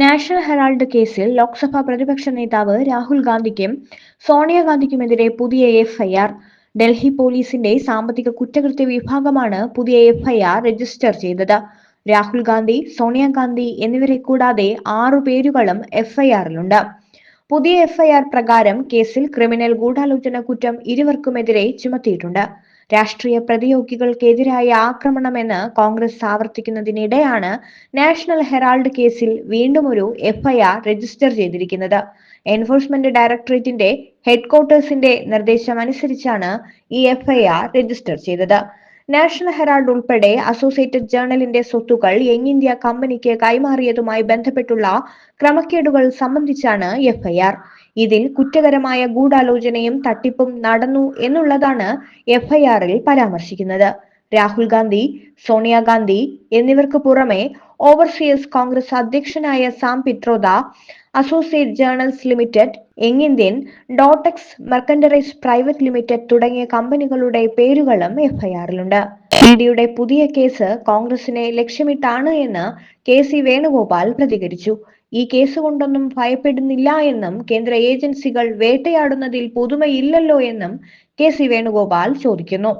National Herald കേസിൽ ലോക്സഭാ പ്രതിപക്ഷ നേതാവ് രാഹുൽ ഗാന്ധിക്കും സോണിയാഗാന്ധിക്കുമെതിരെ പുതിയ എഫ്ഐആർ. ഡൽഹി പോലീസിന്റെ സാമ്പത്തിക കുറ്റകൃത്യ വിഭാഗമാണ് പുതിയ എഫ്ഐആർ രജിസ്റ്റർ ചെയ്തത്. രാഹുൽ ഗാന്ധി സോണിയാഗാന്ധി എന്നിവരെ കൂടാതെ ആറു പേരുകളും എഫ്ഐആറിലുണ്ട്. പുതിയ എഫ്ഐആർ പ്രകാരം കേസിൽ ക്രിമിനൽ ഗൂഢാലോചന കുറ്റം ഇരുവർക്കുമെതിരെ ചുമത്തിയിട്ടുണ്ട്. രാഷ്ട്രീയ പ്രതിയോഗികൾക്കെതിരായ ആക്രമണമെന്ന് കോൺഗ്രസ് ആവർത്തിക്കുന്നതിനിടെയാണ് നാഷണൽ ഹെറാൾഡ് കേസിൽ വീണ്ടും ഒരു എഫ്ഐആർ രജിസ്റ്റർ ചെയ്തിരിക്കുന്നത്. എൻഫോഴ്സ്മെന്റ് ഡയറക്ടറേറ്റിന്റെ ഹെഡ്ക്വാർട്ടേഴ്സിന്റെ നിർദ്ദേശമനുസരിച്ചാണ് ഈ എഫ്ഐആർ രജിസ്റ്റർ ചെയ്തത്. നാഷണൽ ഹെറാൾഡ് ഉൾപ്പെടെ അസോസിയേറ്റഡ് ജേർണലിന്റെ സ്വത്തുക്കൾ യങ് ഇന്ത്യ കമ്പനിക്ക് കൈമാറിയതുമായി ബന്ധപ്പെട്ടുള്ള ക്രമക്കേടുകൾ സംബന്ധിച്ചാണ് എഫ്ഐആർ. ഇതിൽ കുറ്റകരമായ ഗൂഢാലോചനയും തട്ടിപ്പും നടന്നു എന്നുള്ളതാണ് എഫ്ഐആറിൽ പരാമർശിക്കുന്നത്. രാഹുൽ ഗാന്ധി സോണിയാഗാന്ധി എന്നിവർക്ക് പുറമെ ഓവർസീസ് കോൺഗ്രസ് അധ്യക്ഷനായ Sam Pitroda associate journals limited young Indian Dotex merchandise private limited തുടങ്ങിയ കമ്പനികളുടെ പേരുകളും എഫ്ഐആറിലുണ്ട്. ഇഡിയുടെ പുതിയ കേസ് കോൺഗ്രസിനെ ലക്ഷ്യമിട്ടാണ് എന്ന് കെ സി വേണുഗോപാൽ പ്രതികരിച്ചു. ഈ കേസ് കൊണ്ടൊന്നും ഭയപ്പെടുന്നില്ല എന്നും കേന്ദ്ര ഏജൻസികൾ വേട്ടയാടുന്നതിൽ പുതുമയില്ലല്ലോ എന്നും കെ സി വേണുഗോപാൽ ചോദിക്കുന്നു.